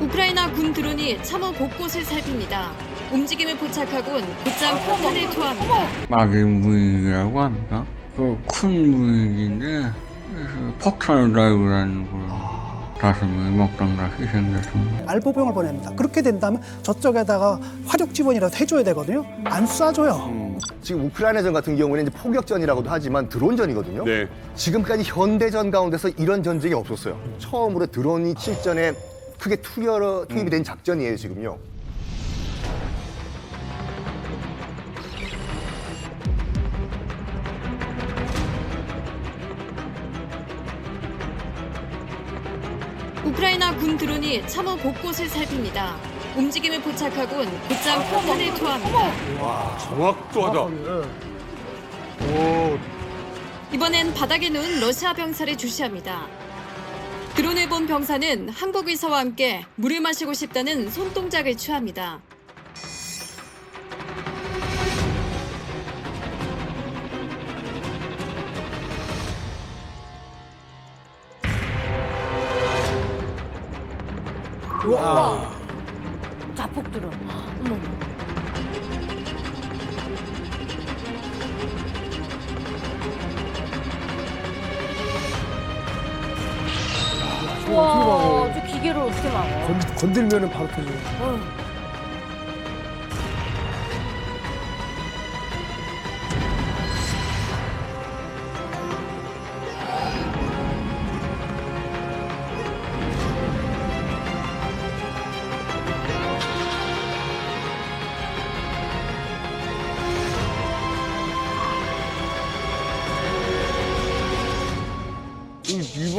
우크라이나 군 드론이 참호 곳곳을 살핍니다. 움직임을 포착하곤 곧장 폭탄을 투하합니다. 막인 무인이라고 합니다. 그큰 무인인데 그래서 폭탄을 달고 다니는 거예요. 다섯 먹당 다 희생됐습니다. 알보병을 보냅니다. 그렇게 된다면 저쪽에다가 화력 지원이라도 해줘야 되거든요. 안 쏴줘요. 지금 우크라이나전 같은 경우는 이제 포격전이라고도 하지만 드론전이거든요. 네. 지금까지 현대전 가운데서 이런 전쟁이 없었어요. 처음으로 드론이 실전에 크게 투여, 투입이 된 작전이에요, 지금요. 우크라이나 군 드론이 참호 곳곳을 살핍니다. 움직임을 포착하곤 곧장 폭탄을 투하합니다. 정확도하다. 이번엔 바닥에 누운 러시아 병사를 주시합니다. 드론을 본 병사는 한국 의사와 함께 물을 마시고 싶다는 손동작을 취합니다. 자폭 들어. 어머. 와, 저 기계를 어떻게 막아? 건, 건들면은 바로 터지고. 어.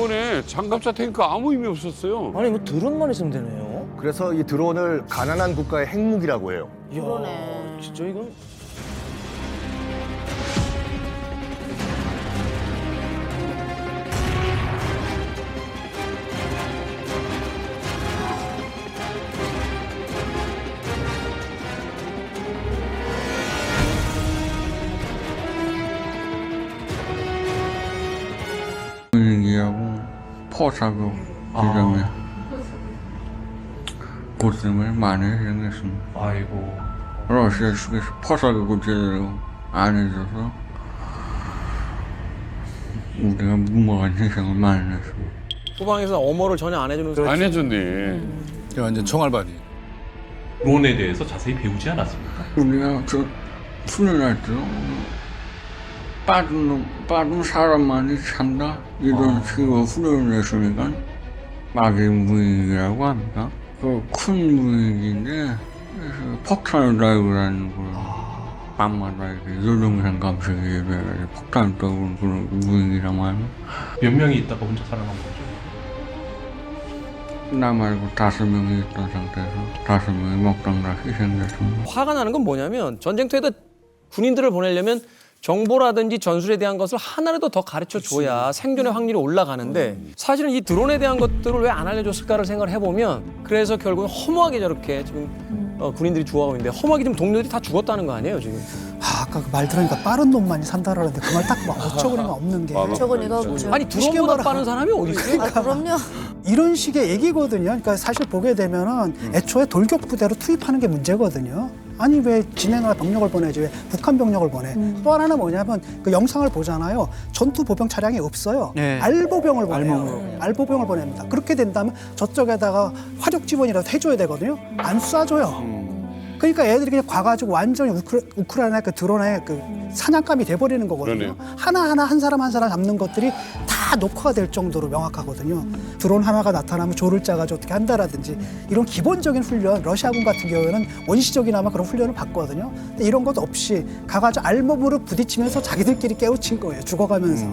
이- 이번에 장갑차 탱크 아무 의미 없었어요. 아니 뭐 드론만 있으면 되네요. 그래서 이 드론을 가난한 국가의 핵무기라고 해요. 이야, 그러네. 진짜 이건 포사격 지점에 고생을 많이 생겼습니다. 아이고. 러시아 측에서 포사격을 제대로 안 해줘서 우리가 무모한 희생을 많이 했습니다. 후방에서 엄호를 전혀 안 해주는 안 해줬네. 완전 총알바디. 드론에 대해서 자세히 배우지 않았습니까? 우리가 저 훈련할 때 빠진 놈, 빠진 사람만이 찬다 이런 식으로 훈련을 했으니까 막인 무인이라고 합니다. 그큰 무인인데 그래서 폭탄을 달고 다니는 거예요. 밤마다 이렇게 요동생 감식이 이래가지고 폭탄 떠오르는 그런 무인이라고 하면 몇 명이 있다가 혼자 살아남은 거죠? 나 말고 다섯 명이 있던 상태에서 다섯 명이 다 희생됐습니다. 화가 나는 건 뭐냐면 전쟁터에다 군인들을 보내려면 정보라든지 전술에 대한 것을 하나라도 더 가르쳐 줘야 생존의 확률이 올라가는데 사실은 이 드론에 대한 것들을 왜 안 알려줬을까를 생각을 해보면 그래서 결국은 허무하게 저렇게 지금 어, 군인들이 죽어가고 있는데 허무하게 지금 동료들이 다 죽었다는 거 아니에요 지금? 아, 아까 그 말 들으니까 빠른 놈만이 산다라는데 그 말 딱 어처구니가 없는 게 저거 내가 보죠. 아니 드론보다 빠른 사람이 어디 있어요? 아, 그럼요. 이런 식의 얘기거든요. 그러니까 사실 보게 되면은 애초에 돌격 부대로 투입하는 게 문제거든요. 아니 왜 진해나 병력을 보내지 왜 북한 병력을 보내? 또 하나는 뭐냐면 그 영상을 보잖아요. 전투 보병 차량이 없어요. 네. 알보병을 보내요. 알보병 을 보냅니다. 그렇게 된다면 저쪽에다가 화력 지원이라도 해줘야 되거든요. 안 쏴줘요. 그러니까 애들이 그냥 가가지고 완전히 우크라, 우크라이나 그 드론의 그 사냥감이 돼버리는 거거든요. 그러네요. 하나 하나 한 사람 한 사람 잡는 것들이 다 녹화가 될 정도로 명확하거든요. 드론 하나가 나타나면 조를 짜가지고 어떻게 한다라든지 이런 기본적인 훈련, 러시아군 같은 경우에는 원시적이나마 그런 훈련을 받거든요. 근데 이런 것 없이 가가지고 알몸으로 부딪히면서 자기들끼리 깨우친 거예요. 죽어가면서.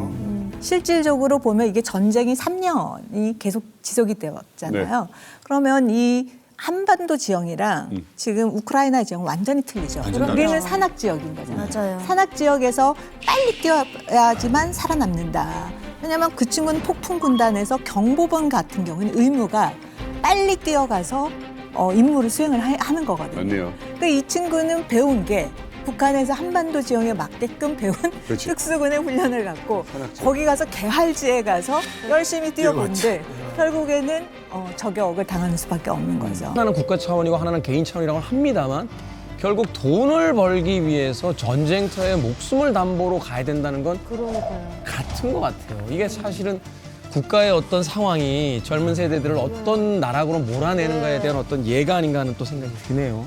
실질적으로 보면 이게 전쟁이 3년이 계속 지속이 되었잖아요. 그러면 이 한반도 지형이랑 지금 우크라이나 지형 완전히 틀리죠. 우리는 산악 지역인 거잖아요. 맞아요. 산악 지역에서 빨리 뛰어야지만 살아남는다. 왜냐하면 그 친구는 폭풍 군단에서 경보병 같은 경우는 의무가 빨리 뛰어가서 어, 임무를 수행을 하, 는 거거든요. 맞네요. 근데 이 친구는 배운 게 북한에서 한반도 지형에 맞게끔 배운 그렇지. 특수군의 훈련을 갖고 거기 가서 개활지에 가서 열심히 뛰어본데 결국에는 어, 저격을 당하는 수밖에 없는 거죠. 하나는 국가 차원이고 하나는 개인 차원이라고 합니다만 결국 돈을 벌기 위해서 전쟁터에 목숨을 담보로 가야 된다는 건 그러니까요. 같은 것 같아요. 이게 사실은 국가의 어떤 상황이 젊은 세대들을 어떤 나락으로 몰아내는가에 대한 어떤 예가 아닌가 하는 또 생각이 드네요.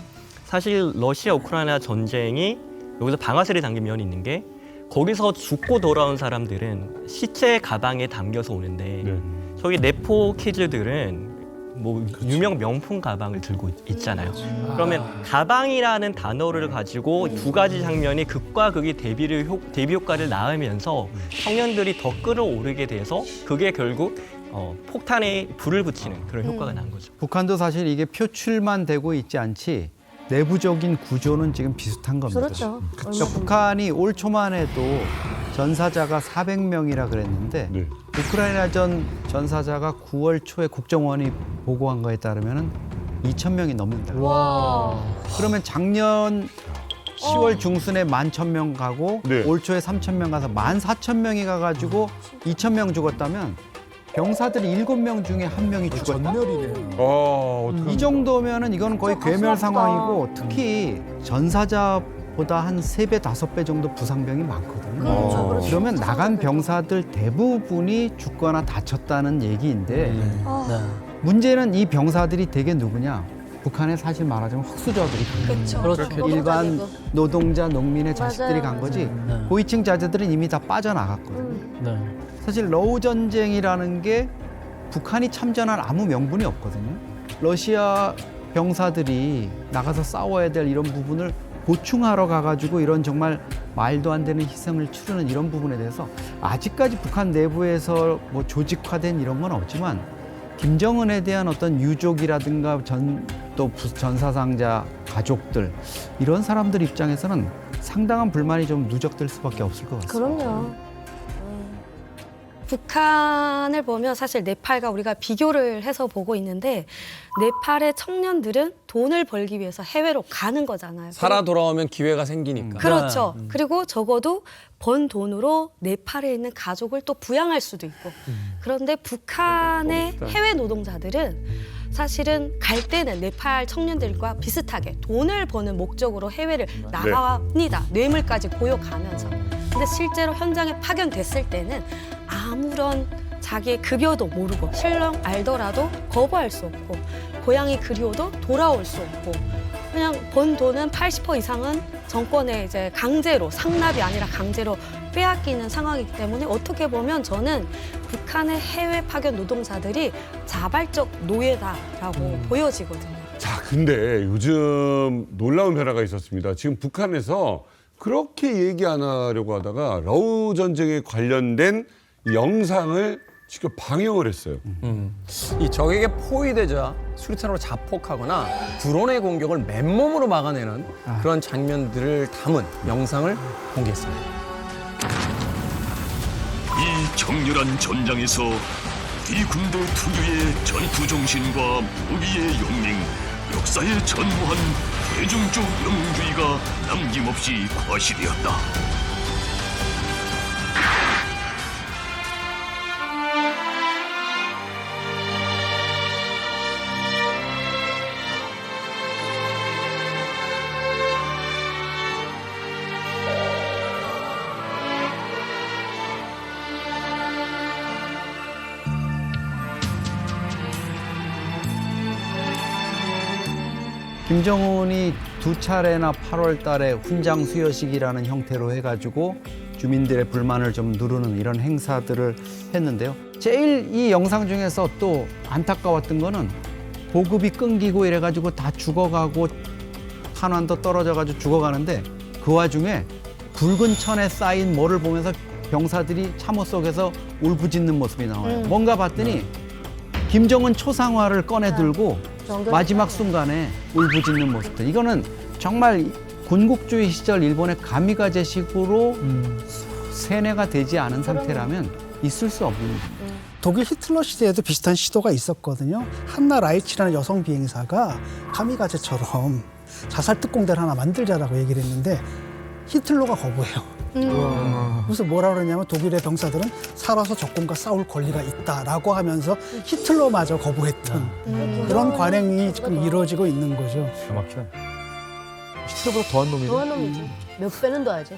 사실 러시아 우크라이나 전쟁이 여기서 방아쇠를 당긴 면이 있는 게 거기서 죽고 돌아온 사람들은 시체 가방에 담겨서 오는데 저기 네포 키즈들은 뭐 유명 명품 가방을 들고 있- 있잖아요. 그러면 가방이라는 단어를 가지고 두 가지 장면이 극과 극이 대비를 효, 대비 효과를 낳으면서 청년들이 더 끌어오르게 돼서 그게 결국 어, 폭탄에 불을 붙이는 그런 효과가 난 거죠. 북한도 사실 이게 표출만 되고 있지 않지 내부적인 구조는 지금 비슷한 겁니다. 그렇죠. 그러니까 북한이 올 초만 해도 전사자가 400명이라 그랬는데 네. 우크라이나 전 전사자가 9월 초에 국정원이 보고한 거에 따르면 2,000명이 넘는다. 그러면 작년 10월 중순에 11,000명 가고 네. 올 초에 3,000명 가서 14,000명이 가가지고 2,000명 죽었다면 병사들이 7명 중에 한 명이 죽었다. 어, 어떡합니까? 이 정도면은 이건 거의 진짜 괴멸 가슴 아프다. 상황이고 특히 전사자보다 한 세배 다섯 배 정도 부상병이 많거든요. 그렇죠, 그렇죠. 그러면 나간 병사들 대부분이 죽거나 다쳤다는 얘기인데 아, 문제는 이 병사들이 대개 누구냐? 북한에 사실 말하자면 흑수저들이 간 거예요. 그렇죠. 일반 노동자, 농민의 자식들이 맞아요, 간 거지. 고위층 자제들은 이미 다 빠져나갔거든요. 사실 러우 전쟁이라는 게 북한이 참전한 아무 명분이 없거든요. 러시아 병사들이 나가서 싸워야 될 이런 부분을 보충하러 가가지고 이런 정말 말도 안 되는 희생을 치르는 이런 부분에 대해서 아직까지 북한 내부에서 뭐 조직화된 이런 건 없지만 김정은에 대한 어떤 유족이라든가 전, 또 부- 전사상자 가족들 이런 사람들 입장에서는 상당한 불만이 좀 누적될 수밖에 없을 것 같습니다. 그럼요. 북한을 보면 사실 네팔과 우리가 비교를 해서 보고 있는데 네팔의 청년들은 돈을 벌기 위해서 해외로 가는 거잖아요. 살아 돌아오면 기회가 생기니까. 그렇죠. 그리고 적어도 번 돈으로 네팔에 있는 가족을 또 부양할 수도 있고. 그런데 북한의 해외 노동자들은 사실은 갈 때는 네팔 청년들과 비슷하게 돈을 버는 목적으로 해외를 나갑니다. 뇌물까지 고용가면서. 근데 실제로 현장에 파견됐을 때는 아무런 자기의 급여도 모르고 실령 알더라도 거부할 수 없고 고향이 그리워도 돌아올 수 없고 그냥 번 돈은 80% 이상은 정권에 이제 강제로 상납이 아니라 강제로 빼앗기는 상황이기 때문에 어떻게 보면 저는 북한의 해외 파견 노동자들이 자발적 노예다라고 보여지거든요. 자, 근데 요즘 놀라운 변화가 있었습니다. 지금 북한에서 그렇게 얘기 안 하려고 하다가 러우 전쟁에 관련된 영상을 직접 방영을 했어요. 이 적에게 포위되자 수류탄으로 자폭하거나 드론의 공격을 맨몸으로 막아내는 그런 장면들을 담은 영상을 공개했습니다. 이 격렬한 전장에서 이 군대 특유의 전투 정신과 무기의 용맹, 역사에 전무한 대중적 영웅주의가 남김없이 과시되었다. 김정은이 두 차례나 8월 달에 훈장 수여식이라는 형태로 해가지고 주민들의 불만을 좀 누르는 이런 행사들을 했는데요. 제일 이 영상 중에서 또 안타까웠던 거는 보급이 끊기고 이래가지고 다 죽어가고 탄환도 떨어져가지고 죽어가는데 그 와중에 붉은 천에 쌓인 뭐를 보면서 병사들이 참호 속에서 울부짖는 모습이 나와요. 음. 뭔가 봤더니 김정은 초상화를 꺼내 들고 정글 마지막 순간에 울부짖는 모습들. 이거는 정말 군국주의 시절 일본의 가미가제식으로 세뇌가 되지 않은 상태라면 있을 수 없는 독일 히틀러 시대에도 비슷한 시도가 있었거든요. 한나 라이치라는 여성 비행사가 카미가제처럼 자살 특공대를 하나 만들자라고 얘기를 했는데 히틀러가 거부해요. 음. 그래서 뭐라 그러냐면 독일의 병사들은 살아서 적군과 싸울 권리가 있다라고 하면서 히틀러마저 거부했던 음. 그런 관행이 지금 이루어지고 있는 거죠. 막히네. 히틀러보다 더한 놈이네. 더한 놈이지. 몇 배는 더 하지.